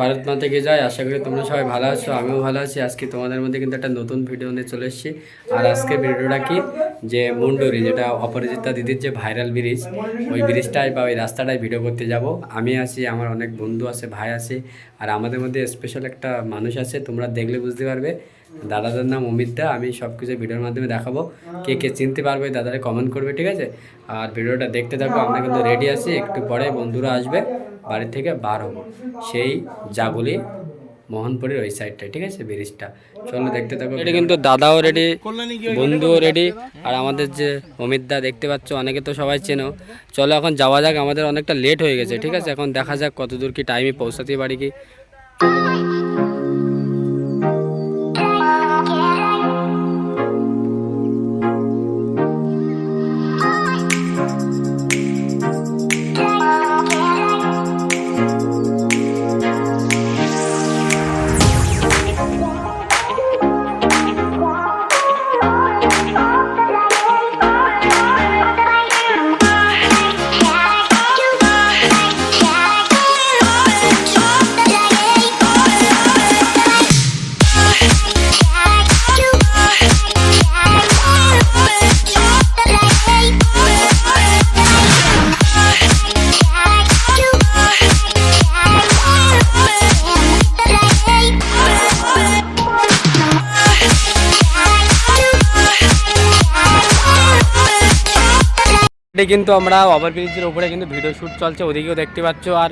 ভারত মা থেকে যাই আশা করি তোমরা সবাই ভালো আছো, আমিও ভালো আছি। আজকে তোমাদের মধ্যে কিন্তু একটা নতুন ভিডিও নিয়ে চলে এসেছি। আর আজকে ভিডিওটা কি? যে মুন্ডুরি, যেটা অপরাজিতা দিদির যে ভাইরাল ব্রিজ ওই ব্রিজটাই বা ওই রাস্তাটায় ভিডিও করতে যাব। আমি আছি, আমার অনেক বন্ধু আছে, ভাই আছে, আর আমাদের মধ্যে স্পেশাল একটা মানুষ আছে, তোমরা দেখলে বুঝতে পারবে। দাদাদের নাম অমিত দা, আমি সব কিছু ভিডিওর মাধ্যমে দেখাবো। কে কে চিনতে পারবে দাদারে কমেন্ট করবে, ঠিক আছে? আর ভিডিওটা দেখতে থাকো, আমরা কিন্তু রেডি আছি, একটু পরে বন্ধুরা আসবে। বাড়ি থেকে বার। হব সেই জাগুলি মোহনপুরের ওই সাইডটা ঠিক আছে ব্রিজটা চলো দেখতে থাকো এটা কিন্তু দাদাও রেডি বন্ধুও রেডি আর আমাদের যে অমিত দা দেখতে পাচ্ছ অনেকে তো সবাই চেনো। চলো এখন যাওয়া যাক আমাদের অনেকটা লেট হয়ে গেছে ঠিক আছে? এখন দেখা যাক কতদূর কি টাইমে পৌঁছাতে পারি কি। এটা কিন্তু আমরা ওভারব্রিজের উপরে কিন্তু ভিডিও শ্যুট চলছে ওদিকেও দেখতে পাচ্ছ। আর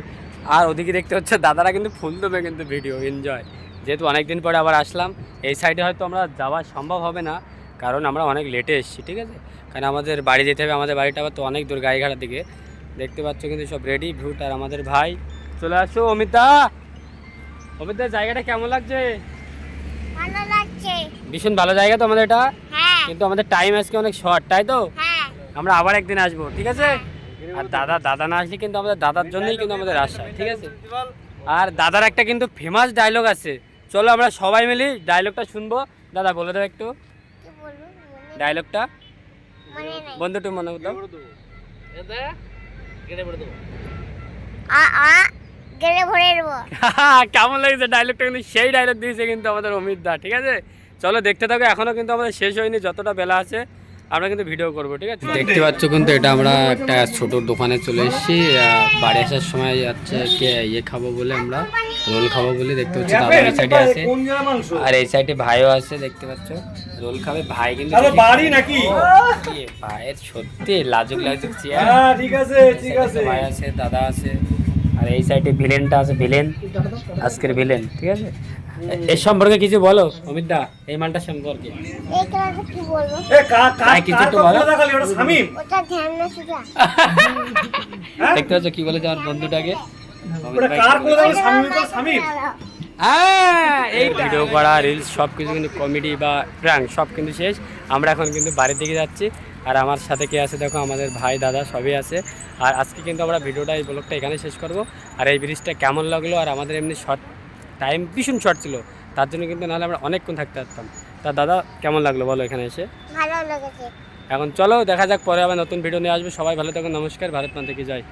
আর ওদিকে দেখতে হচ্ছে দাদারা কিন্তু ফুল দেবে কিন্তু ভিডিও এনজয় যেহেতু অনেক দিন পরে আবার আসলাম এই সাইডে হয়তো আমরা যাওয়া সম্ভব হবে না কারণ আমরা অনেক লেটে এসেছি ঠিক আছে? কারণ আমাদের বাড়ি যেতে হবে আমাদের বাড়িটা আবার তো অনেক দূর গাড়িঘাটার দিকে। দেখতে পাচ্ছ কিন্তু সব রেডি ভুট আর আমাদের ভাই। চলে আসো অমিতা! অমিতা জায়গাটা কেমন লাগছে? ভালো লাগছে। ভীষণ ভালো জায়গা তো আমাদের এটা। হ্যাঁ। কিন্তু আমাদের টাইম আজকে অনেক শর্ট তাই তো? হ্যাঁ। আমরা আবার একদিন আসব ঠিক আছে? আর দাদা দাদা না আসলে কিন্তু আমাদের দাদার জন্যই কিন্তু আমাদের আশা ঠিক আছে? আর দাদার একটা কিন্তু ফেমাস ডায়লগ আছে। চলো আমরা সবাই মিলি ডায়লগটা শুনব। দাদা বলে দাও একটু। কি বলব? ডায়লগটা মনে নাই। বন্ধু টু মনে দাও আ আ গেলে ভরে দেবো। কেমন লাগছে ডায়লগটা কিন্তু সেই ডায়লগ দিয়েছে কিন্তু আমাদের অমিত দা ঠিক আছে? চলো দেখতে থাকো এখনও কিন্তু আমাদের শেষ হয়নি যতটা বেলা আছে। আমরা কিন্তু ভিডিও করব ঠিক আছে? দেখতে পাচ্ছ কিন্তু এটা আমরা একটা ছোট দোকানে চলে এসেছি। আহ, বাড়ি আসার সময় যাচ্ছে কে ইয়ে খাব বলে আমরা রোল খাব বলে দেখতে পাচ্ছি। দাদা এই সাইডে আছে। আর এই সাইডে ভাইও আছে দেখতে পাচ্ছ। রোল খাবে ভাই কিন্তু বাড়ি নাকি? ভাইয়ের সত্যি লাজুক লাজুক চেয়ার। হ্যাঁ ঠিক আছে ঠিক আছে। ভাই আছে দাদা আছে। আর এই সাইডে ভিলেনটা আছে ভিলেন আজকের ভিলেন ঠিক আছে? এ- এর সম্পর্কে কিছু বলো অমিত দা এই মালটা সম্পর্কে। এই ক্লাসে কি বলব? এ কা কা ভাই, কিছু কার একটু কথা বলো। ওটা শামিম ওটা ধ্যান না শিখা? দেখতে পাচ্ছ কি বলেছে আমার বন্ধুটাকে? কি হ্যাঁ, এই ভিডিও করা রিলস সব কিছু কিন্তু কমেডি বা প্র্যাঙ্ক সব কিন্তু শেষ। আমরা এখন কিন্তু বাড়ির দিকে যাচ্ছি। আর আমার সাথে কে আছে দেখো আমাদের ভাই দাদা সবই আছে। আর আজকে কিন্তু আমরা ভিডিওটা এই ব্লগটা এখানে শেষ করব। আর এই ব্রিজটা কেমন লাগল? আর আমাদের এমনি শর্ট টাইম ভীষণ শর্ট ছিল। তার জন্য কিন্তু নাহলে আমরা অনেকক্ষণ থাকতে পারতাম। তা দাদা কেমন লাগল বলো এখানে এসে? ভালো লেগেছে। এখন চলো দেখা যাক পরে আবার নতুন ভিডিও নিয়ে আসবে। সবাই ভালো থাকুন নমস্কার। ভারত মান থেকে যাই